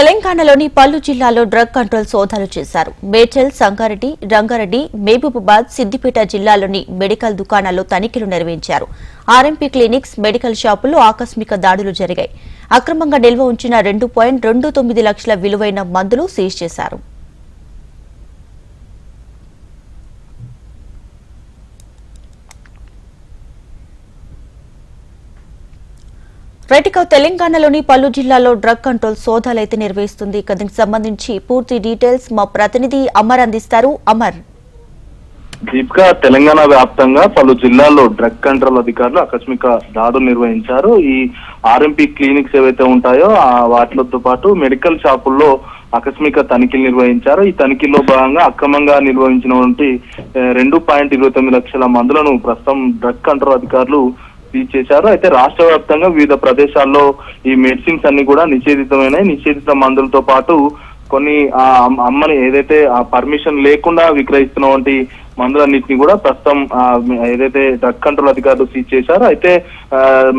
తెలంగాణలోని పలు జిల్లాల్లో డ్రగ్ కంట్రోల్ సోదాలు చేశారు. మేడ్చల్ సంగారెడ్డి రంగారెడ్డి మహబూబాబాద్ సిద్దిపేట జిల్లాలోని మెడికల్ దుకాణాల్లో తనిఖీలు నిర్వహించారు. ఆర్ఎంపీ క్లినిక్స్ మెడికల్ షాపుల్లో ఆకస్మిక దాడులు జరిగాయి. అక్రమంగా నిల్వ ఉంచిన రెండు పాయింట్ రెండు తొమ్మిది లక్షల విలువైన మందులు సీజ్ చేశారు. రైటిక తెలంగాణలోని పలు జిల్లాల్లో డ్రగ్ కంట్రోల్ సోదాలైతే నిర్వహిస్తుంది. ఇక దీనికి సంబంధించి పూర్తి డీటెయిల్స్ మా ప్రతినిధి అమర్ అందిస్తారు. అమర్. దీపిక తెలంగాణ వ్యాప్తంగా పలు జిల్లాల్లో డ్రగ్ కంట్రోల్ అధికారులు ఆకస్మిక దాడులు నిర్వహించారు. ఈ ఆర్ఎంపీ క్లినిక్స్ ఏవైతే ఉంటాయో ఆ వాటితో పాటు మెడికల్ షాపుల్లో ఆకస్మిక తనిఖీలు నిర్వహించారు. ఈ తనిఖీల్లో భాగంగా అక్రమంగా నిర్వహించినటువంటి రెండు పాయింట్ ఇరవై తొమ్మిది లక్షల మందులను ప్రస్తుతం డ్రగ్ కంట్రోల్ అధికారులు సీజ్ చేశారు అయితే రాష్ట్ర వ్యాప్తంగా వివిధ ప్రదేశాల్లో ఈ మెడిసిన్స్ అన్ని కూడా నిషేధితమైనాయి. నిషేధిత మందులతో పాటు కొన్ని ఆ అమ్మని ఏదైతే ఆ పర్మిషన్ లేకుండా విక్రయిస్తున్నటువంటి మందులన్నింటినీ కూడా ప్రస్తుతం ఏదైతే డ్రగ్ కంట్రోల్ అధికారులు సీజ్ చేశారో అయితే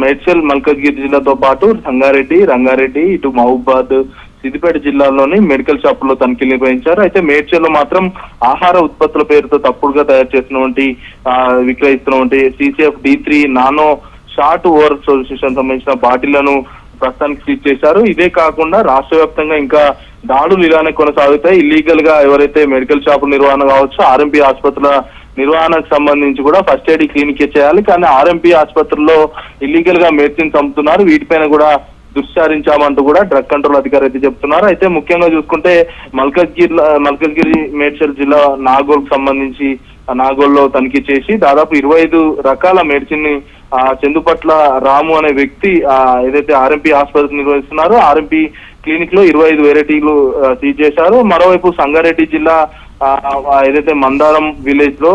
మేడ్చల్ మల్కజ్గిరి జిల్లాతో పాటు సంగారెడ్డి రంగారెడ్డి ఇటు మహబూబాద్ సిద్దిపేట జిల్లాలోని మెడికల్ షాపుల్లో తనిఖీలు నిర్వహించారు. అయితే మేడ్చల్లో మాత్రం ఆహార ఉత్పత్తుల పేరుతో తప్పుడుగా తయారు చేసినటువంటి విక్రయిస్తున్నటువంటి CCF D three nano short over solution సంబంధించిన బాటిళ్ళను ప్రస్తుతానికి సీజ్ చేశారు. ఇదే కాకుండా రాష్ట్ర వ్యాప్తంగా ఇంకా దాడులు ఇలానే కొనసాగుతాయి. ఇల్లీగల్గా ఎవరైతే మెడికల్ షాపుల నిర్వహణ కావచ్చు ఆర్ఎంపీ ఆసుపత్రుల నిర్వహణకు సంబంధించి కూడా ఫస్ట్ ఎయిడ్ క్లినిక్ చేయాలి. కానీ ఆర్ఎంపీ ఆసుపత్రుల్లో ఇల్లీగల్గా మెడిసిన్స్ అమ్ముతున్నారు. వీటిపైన కూడా దుశ్చారించామంటూ కూడా డ్రగ్ కంట్రోల్ అధికారి అయితే చెప్తున్నారు. అయితే ముఖ్యంగా చూసుకుంటే మల్కజ్గిరి మల్కజ్గిరి మేడ్చల్ జిల్లా నాగోల్ సంబంధించి నాగోల్లో తనిఖీ చేసి దాదాపు ఇరవై ఐదు రకాల మెడిసిన్ని ఆ చందుపట్ల రాము అనే వ్యక్తి ఆ ఏదైతే ఆర్ఎంపీ ఆసుపత్రి నిర్వహిస్తున్నారో ఆర్ఎంపీ క్లినిక్లో ఇరవై ఐదు వెరైటీలు సీజ్ చేశారు. మరోవైపు సంగారెడ్డి జిల్లా ఏదైతే మందారం విలేజ్లో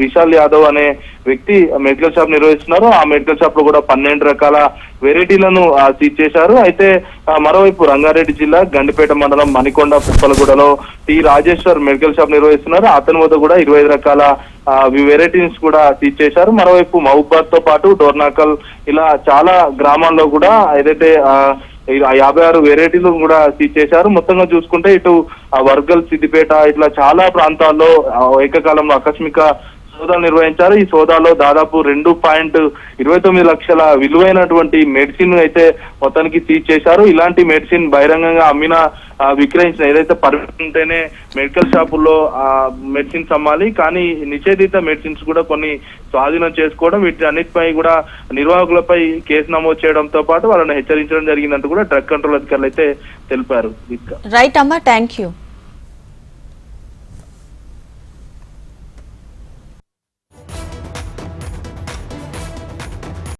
విశాల్ యాదవ్ అనే వ్యక్తి మెడికల్ షాప్ నిర్వహిస్తున్నారు ఆ మెడికల్ షాప్లో కూడా పన్నెండు రకాల వెరైటీలను సీజ్ చేశారు. అయితే మరోవైపు రంగారెడ్డి జిల్లా గండిపేట మండలం మణికొండ పుప్పలగూడలో టి రాజేశ్వర్ మెడికల్ షాప్ నిర్వహిస్తున్నారు. అతని వద్ద కూడా ఇరవై ఐదు రకాల వెరైటీస్ కూడా సీజ్ చేశారు. మరోవైపు మహబూబాద్తో పాటు డోర్నాకల్ ఇలా చాలా గ్రామాల్లో కూడా ఏదైతే ఆ, యాభై ఆరు వెరైటీలు కూడా సీజ్ చేశారు. మొత్తంగా చూసుకుంటే ఇటు ఆ వర్గల్ సిద్దిపేట ఇట్లా చాలా ప్రాంతాల్లో ఏకకాలంలో ఆకస్మిక సోదాలు నిర్వహించారు. ఈ సోదాలో దాదాపు రెండు పాయింట్ ఇరవై తొమ్మిది లక్షల విలువైనటువంటి మెడిసిన్ అయితే మొత్తానికి సీజ్ చేశారు. ఇలాంటి మెడిసిన్ బహిరంగంగా అమ్మిన విక్రయించిన ఏదైతే పర్మిషన్ ఉంటేనే మెడికల్ షాపుల్లో ఆ మెడిసిన్స్ అమ్మాలి. కానీ నిషేధిత మెడిసిన్స్ కూడా కొన్ని స్వాధీనం చేసుకోవడం వీటి అన్నిటిపై కూడా నిర్వాహకులపై కేసు నమోదు చేయడంతో పాటు వాళ్ళని హెచ్చరించడం జరిగిందంటూ కూడా డ్రగ్ కంట్రోల్ అధికారులు అయితే తెలిపారు రైట్ అమ్మా థ్యాంక్ యూ.